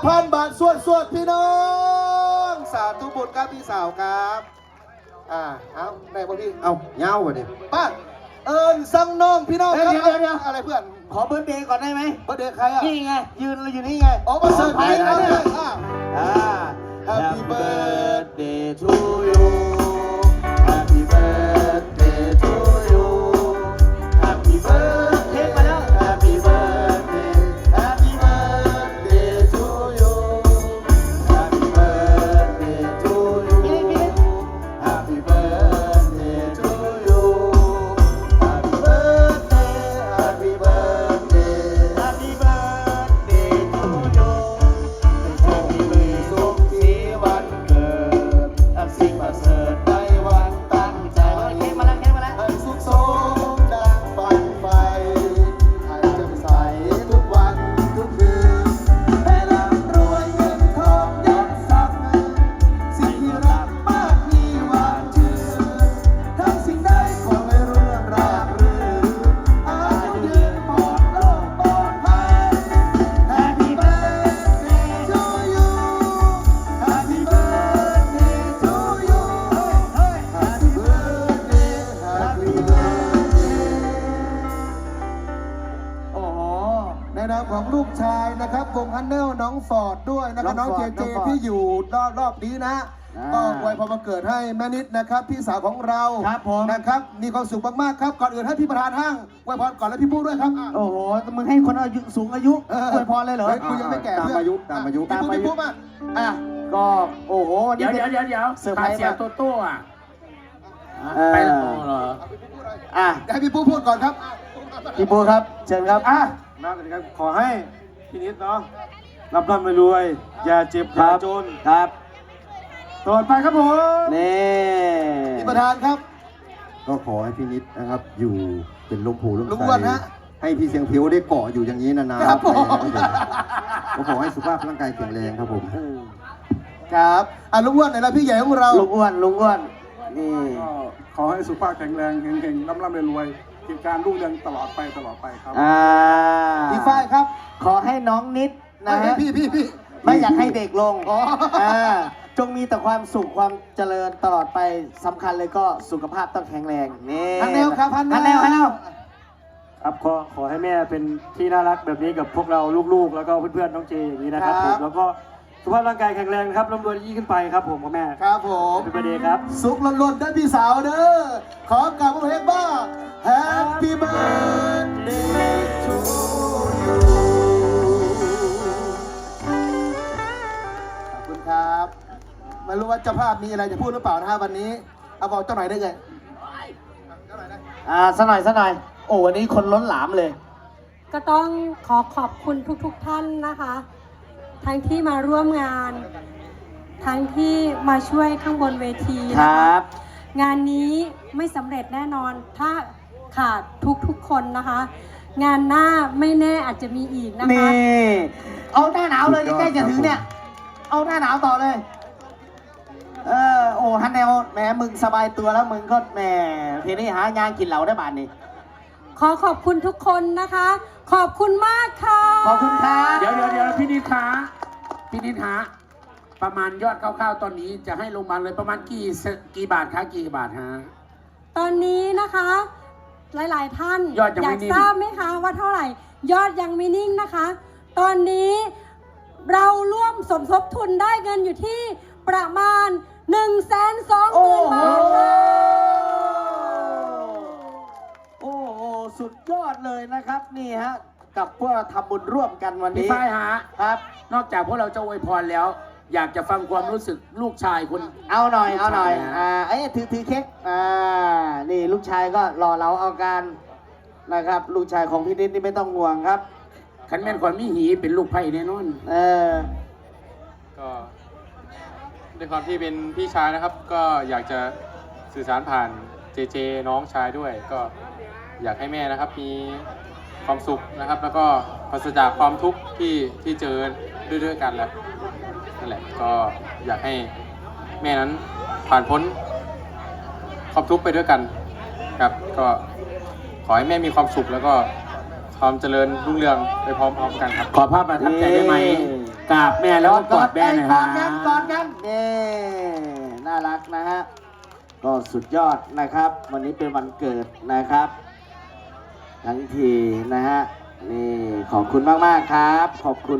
5,000บาทสวดสวดพี่น้อง สาธุบุญครับพี่สาวครับ อ่า เอาได้ป่ะพี่ เอาเงาวะดิป้าเอิญสั่งน้องพี่น้องครับเดี๋ยวเดี๋ยวเดี๋ยว อะไรเพื่อนขอเบิร์ดเดย์ก่อนได้ไหมเบอร์เดย์ใครอะ นี่ไง ยืนเราอยู่นี่ไงออกมาเสิร์ฟไปให้แล้เราวเลเนี่ยยอะอ่า Happy birthday to กชายนะครับวงฮันเนลน้องฟอร์ดด้วยนะครับน้น้อองงฟเจอร์ดเจน้องฟอร์ดที่อยู่รอบรอบนี้นะอ่าก็อวยพรวันเกิดให้แม่นิดนะครับพี่สาวของเราครับผม นะครับมีความสุขมากๆครับก่อนอื่นให้พี่ประธานห้างอวยพรก่อนแล้วพี่ปู้ด้วยครับอะ โอ้โห มึงให้คนอายุสูงอายุเออ อวยพรเลยเหรอ ฮ้กูยังไม่แก่ตามเพื่อนอายุตามอายุ พี่ปู้พี่ปู้มาอะ ก็ โอ้โหวันเดี๋นี้ยวป็นเดี๋ยวเดี๋ยวเดี๋ยวเซอร์ไพรส์เสียมากโตโต้อะเออไปแล้วอ๋อเหรอ อะ ให้พี่ปู้พูดก่อนครับ พี่ปูครับ เชิญครับ อะ นะสวัสดีครับขอให้พี่นิดเนาะรับร่ำไม่รวย อย่าเจ็บคอย่ารับจนครับตลอดไปครับผมนี่พี่ประธานครับ ก็ขอให้พี่นิดนะครับ อยู่เป็นลมผูลมลุงใสอ้วนฮะ ให้พี่เสียงผิวได้เกาะอยู่อย่างนี้นานๆครับผมไปนะครับผมก็ขอให้สุขภาพร่างกายแข็งแรงครับผมครับอะลุงอ้วนไหนล่ะพี่ใหญ่ของเรา ลุงอ้วนลุงอ้วนนี่ ก็ขอให้สุขภาพแข็งแรงเฮงๆร่ำร่ำรวยๆ กิจการรุ่งเรืองตลอดไปตลอดไปครับ อ่าพี่ฝ้ายครับขอให้น้องนิดนะฮะพี่พี่พี่ ไม่อยากให้เด็กลงอ๋ออ่าจงมีแต่ความสุขความเจริญตลอดไปสำคัญเลยก็สุขภาพต้องแข็งแรงนี่ฮันแนวครับฮันฮันแนวฮันแนว ครับขอขอให้แม่เป็นที่น่ารักแบบนี้กับพวกเราลูกๆ แล้วก็เพื่อนๆน้องเจอย่างนี้นะครับผมแล้วก็ สุขภาพร่างกายแข็งแรงนะครับร่ำรวยยิ่งขึ้นไปครับผมกับแม่ครับผม เป็นประเดย์ครับ สุขล้นๆได้พี่สาวเด้อ ขอกลับมาเพลงบ้า Happy birthday to you ขอบคุณครับ ไม่รู้ว่าเจ้าภาพมีอะไรจะพูดหรือเปล่านะฮะวันนี้ เอาบอกเจ้าหน่อยได้เลยอ่าสักหน่อยสักหน่อยโอ้วันนี้คนล้นหลามเลย ก็ต้องขอขอบคุณทุกๆทท่านนะคะ ทั้งที่มาร่วมงาน ทั้งที่มาช่วยข้างบนเวทีคนะรัคะบงานนี้ไม่สำเร็จแน่นอน ถ้าขาดทุกๆคนนะคะ งานหน้าไม่แน่อาจจะมีอีกนะคะ นี่ เอาหน้าหนาวเลยใกล้ๆจะถึงเนี่ยเอาหน้าหนาวต่อเลย เออ โอ้ฮันแนวแหมมึงสบายตัวแล้วมึงก็แหมทีนี้หายางกินเหล้าได้บาทนี่ ขอขอบคุณทุกคนนะคะ ขอบคุณมากค่ะ ขอบคุณครับเดี๋ยวเดี๋ยวเดี๋ยวพี่นิดคะพี่นิดฮะประมาณยอดคร่าวๆตอนนี้จะให้ลงมาลเลยประมาณกี่เซกี่บาทคะกี่บาทฮะ ตอนนี้นะคะ หลายๆท่านยอดยังอไม่ยากนิ่งทราบไหมคะว่าเท่าไหร่ ยอดยังไม่นิ่งนะคะ ตอนนี้เราร่วมสมทบทุนได้เงินอยู่ที่ประมาณ1นึ่งแสนสองหโอ้มื่นโหบาทค่ะ โอ้โห สุดยอด เลยนะครับนี่ฮะกับพวกเราทำบุญร่วมกันวันพี่นี้ฝ้ายฮะครับ นอกจากพวกเราจะอวยพรแล้ว อยากจะฟังความรู้สึกลูกชายคนเอาหน่อยเอาหน่อยลูกชายนะอ่าเอ้ยถือถือเค้กอ่านี่ลูกชายก็รอเราเอาการนะครับ ลูกชายของพี่นิดนี่ไม่ต้องห่วงครับ ขันแม่นความมีหีเป็นลูกไผ่แน่นอนเออ ก็ด้วยความที่เป็นพี่ชายนะครับ ก็อยากจะสื่อสารผ่านเจเจน้องชายด้วย ก็ อยากให้แม่นะครับมีความสุขนะครับ แล้วก็ปราศจากความทุกข์ที่ที่เจอด้วยด้วยกันแหละนั่นแหละก็อยากให้แม่นั้นผ่านพ้นความทุกข์ไปด้วยกันครับก็ขอให้แม่มีความสุขแล้วก็ความเจริญรุ่งเรืองไปพร้อมๆกันครับ ขอภาพประทับใจได้ไหมกราบแม่แล้วก็กอดแม่หนะฮะกอดกันกอดกันเน่น่ารักนะฮะก็สุดยอดนะครับ วันนี้เป็นวันเกิดนะครับ ทั้งทีนะฮะนี่ขอบคุณมาก ๆ ครับ ขอบคุณ